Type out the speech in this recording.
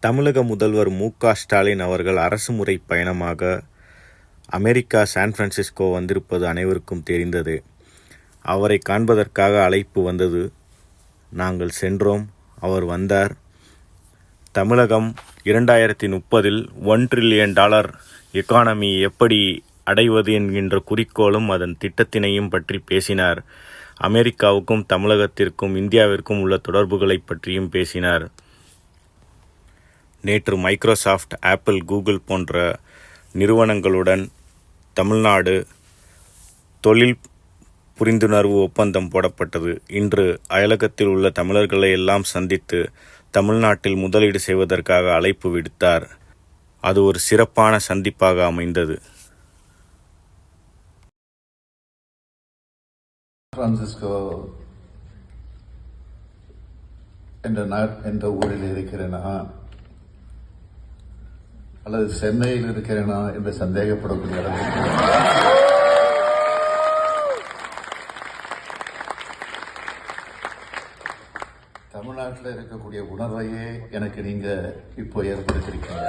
தமிழக முதல்வர் மு க ஸ்டாலின் அவர்கள் அரசு முறை பயணமாக அமெரிக்கா சான் பிரான்சிஸ்கோ வந்திருப்பது அனைவருக்கும் தெரிந்தது. அவரை காண்பதற்காக அழைப்பு வந்தது. நாங்கள் சென்றோம். அவர் வந்தார். தமிழகம் இரண்டாயிரத்தி முப்பதில் ஒன் ட்ரில்லியன் டாலர் எக்கானமி எப்படி அடைவது என்கின்ற குறிக்கோளும் அதன் திட்டத்தினையும் பற்றி பேசினார். அமெரிக்காவுக்கும் தமிழகத்திற்கும் இந்தியாவிற்கும் உள்ள தொடர்புகளை பற்றியும் பேசினார். நேற்று மைக்ரோசாஃப்ட் ஆப்பிள் கூகுள் போன்ற நிறுவனங்களுடன் தமிழ்நாடு தொழில் புரிந்துணர்வு ஒப்பந்தம் போடப்பட்டது. இன்று அயலகத்தில் உள்ள தமிழர்களை எல்லாம் சந்தித்து தமிழ்நாட்டில் முதலீடு செய்வதற்காக அழைப்பு விடுத்தார். அது ஒரு சிறப்பான சந்திப்பாக அமைந்தது. பிரான்சிஸ்கோ என்ற என்ற ஊரில் அல்லது சென்னையில் இருக்கிறேனா என்று சந்தேகப்படக்கூடிய அளவுக்கு. தமிழ்நாட்டில் இருக்கக்கூடிய உணர்வையே எனக்கு நீங்க இப்போ ஏற்படுத்தியிருக்கீங்க.